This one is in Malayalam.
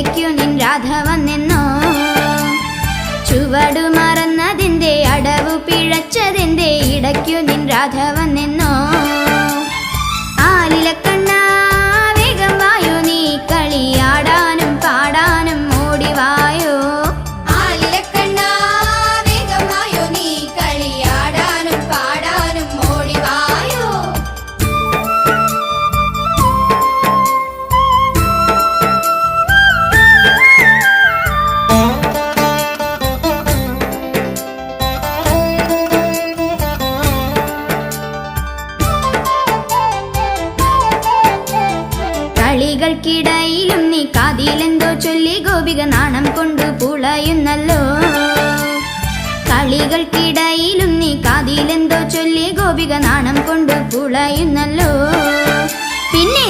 ഇടയ്ക്കു നിൻ രാധ വന്നെന്നോ? ചുവടു മറന്നതിന്റെ അടവു പിഴച്ചതിന്റെ ഇടയ്ക്കു നിൻ രാധ വന്നെന്നോ? കളികൾക്കിടയിലും നീ കാതിലെന്തോ ചൊല്ലി ഗോപിക നാണം കൊണ്ടു പുളയുന്നല്ലോ. കളികൾക്കിടയിലും നീ കാതിലെന്തോ ചൊല്ലി ഗോപിക നാണം കൊണ്ട് പുളയുന്നല്ലോ. പിന്നെ